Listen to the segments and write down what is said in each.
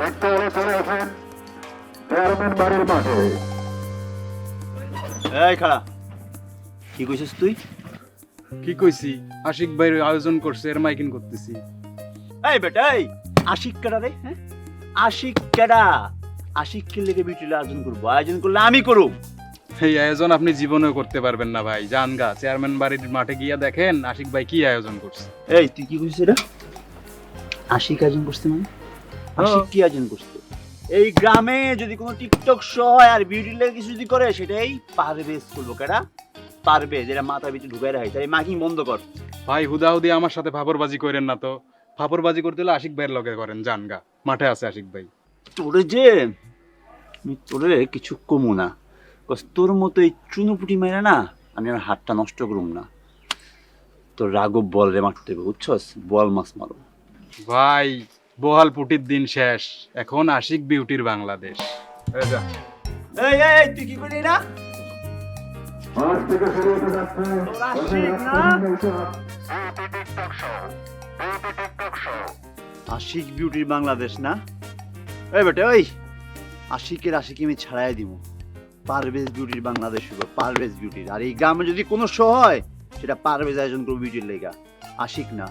দেখতে হলে চলে আসেন চেয়ারম্যান বাড়ির মাঠে এই খাড়া কি কইছিস তুই? কি কইছি? আশিক ভাইয়ের আয়োজন করছে এর মাইকিং করতেছি। এই বেটা এই আশিক কেডা রে হ্যাঁ? আশিক কেডা? আশিক কে লেগে বিউটির আয়োজন করব? আয়োজন করলে আমি করব এই আয়োজন আপনি জীবনেও করতে পারবেন না ভাই জান গা। চেয়ারম্যান বাড়ির মাঠে গিয়া দেখেন আশিক ভাই কি আয়োজন করছে। এই তুই কি কইছিস এটা? আশিক আয়োজন করছে মানে? আশিক কি আয়োজন করছে এই গ্রামে যদি কোনো টিকটক শো হয় আর বিউটির লেগে কিছু যদি করে সেটাই পারবে করব কেডা পারবে যেটা মাথার ভিতরে ঢুকাই রাখে তাই মাইকিং বন্ধ কর। ভাই হুদাহুদি আমার সাথে ফাপরবাজি করেন না তো। ফাপরবাজি করতে হলে আশিক ভাইয়ের লগে করেন জান গা। মাঠে আছে আশিক ভাই। তোরে যে আমি তোরে কিছু কমু না। তোর মতো এই চুনোপুটি মেরে না আমি আমার হাতটা নষ্ট করুম না। তোর রাগব বল রে মাঠতে বুঝছস? বল মাছ মারো। ভাই বহাল পুটির দিন শেষ। এখন আশিক বিউটির বাংলাদেশ। এই এই এই এই, তুই কি করলি না? আশিক বিউটির বাংলাদেশ না? এই বেটা ওই আশিকের আশিক আমি ছাড়াই দিব। পারভেজ বিউটির বাংলাদেশ হইব পারভেজ বিউটির। আর এই গ্রামে যদি কোনো শো হয় সেটা পারভেজ আয়োজন করব বিউটির লেগা। আশিক না।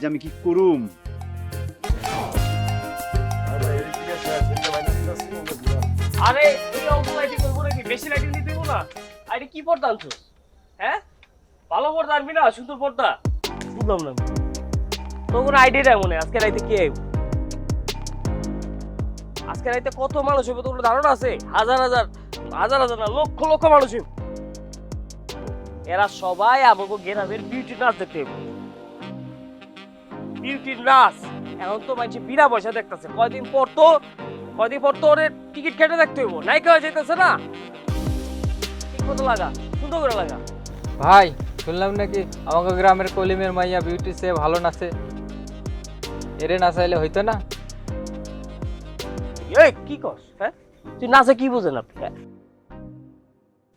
যে আমি কি করুম? আরে এই লাইটিং করব নাকি? বেশি দেবো না? আরে কি পর্দা আনছোস? হ্যাঁ? ভালো পর্দা আনবি না? সুন্দর পর্দা? বুঝলাম না মনে আজকে রাইতে কে? আজকে রাইতে কত মানুষ হবে তোর ধারণা আছে? হাজার হাজার হাজার হাজার না, লক্ষ লক্ষ মানুষ এরা সবাই আমাকে গ্রামের বিউটি নাচ দেখতে হবে বিউটির নাচ এখন তো মানুষ বিনা পয়সা দেখতেছে। কয়দিন পর তো কয়দিন পর তো ওরে টিকিট কেটে দেখতে হইব। নাইকা হয়ে যেতেছে না? ঠিক মতো লাগা সুন্দর করে লাগা। ভাই শুনলাম নাকি আমাকে গ্রামের কলিমের মাইয়া বিউটি সে ভালো নাচে। এরে নাচাইলে হইতো না? এই কি কস হ্যাঁ? তুই নাচে কি বুঝে না হ্যাঁ?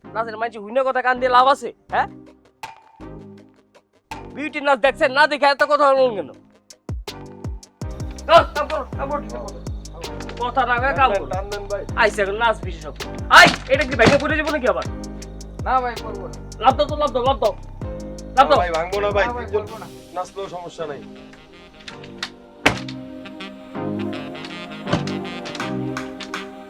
নাচের মানুষ হুইনা কথা কান দিয়ে লাভ আছে হ্যাঁ? বিউটি নাচ দেখছেন না দেখে এত কথা বলুন কেন? কথা রাখা কাম করো। আইসে এখন নাচ বিশেষজ্ঞ। আই এটা কি ভেঙে পড়ে যাব নাকি আবার? না ভাই করব না। লাভ দাও তো লাভ দাও লাভ দাও। লাভ দাও। ভাই ভাঙবো না ভাই। নাচলেও সমস্যা নাই।